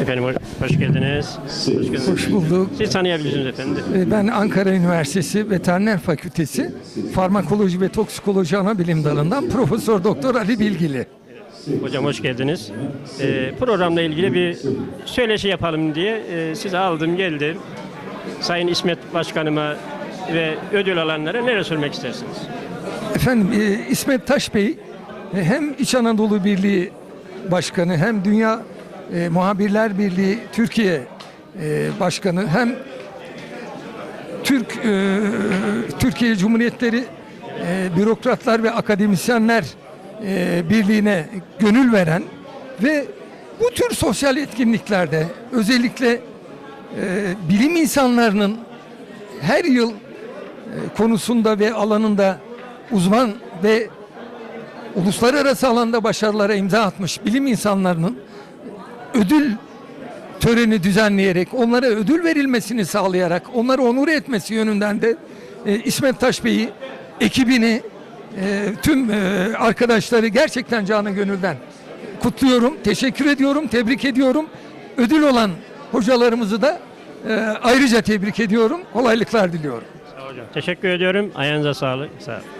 Efendim hoş, geldiniz. Hoş geldiniz. Hoş bulduk. Siz tanıyabilirsiniz efendim. Ee, Ben Ankara Üniversitesi Veteriner Fakültesi Farmakoloji ve Toksikoloji Anabilim Dalı'ndan Profesör Doktor Ali Bilgili. Hocam hoş geldiniz. Ee, programla ilgili bir söyleşi yapalım diye e, sizi aldım geldim. Sayın İsmet Başkanıma ve ödül alanlara neler söylemek istersiniz? Efendim e, İsmet Taş Bey hem İç Anadolu Birliği Başkanı hem Dünya e, Muhabirler Birliği Türkiye e, Başkanı hem Türk e, Türkiye Cumhuriyetleri e, Bürokratlar ve Akademisyenler e, Birliği'ne gönül veren ve bu tür sosyal etkinliklerde özellikle e, bilim insanlarının her yıl e, konusunda ve alanında uzman ve uluslararası alanda başarılara imza atmış bilim insanlarının ödül töreni düzenleyerek, onlara ödül verilmesini sağlayarak, onları onur etmesi yönünden de e, İsmet Taş Bey'i, ekibini, e, tüm e, arkadaşları gerçekten canı gönülden kutluyorum, teşekkür ediyorum, tebrik ediyorum. Ödül olan hocalarımızı da e, ayrıca tebrik ediyorum, kolaylıklar diliyorum. Sağ hocam. Teşekkür ediyorum. Ayağınıza sağlık. Sağ olun.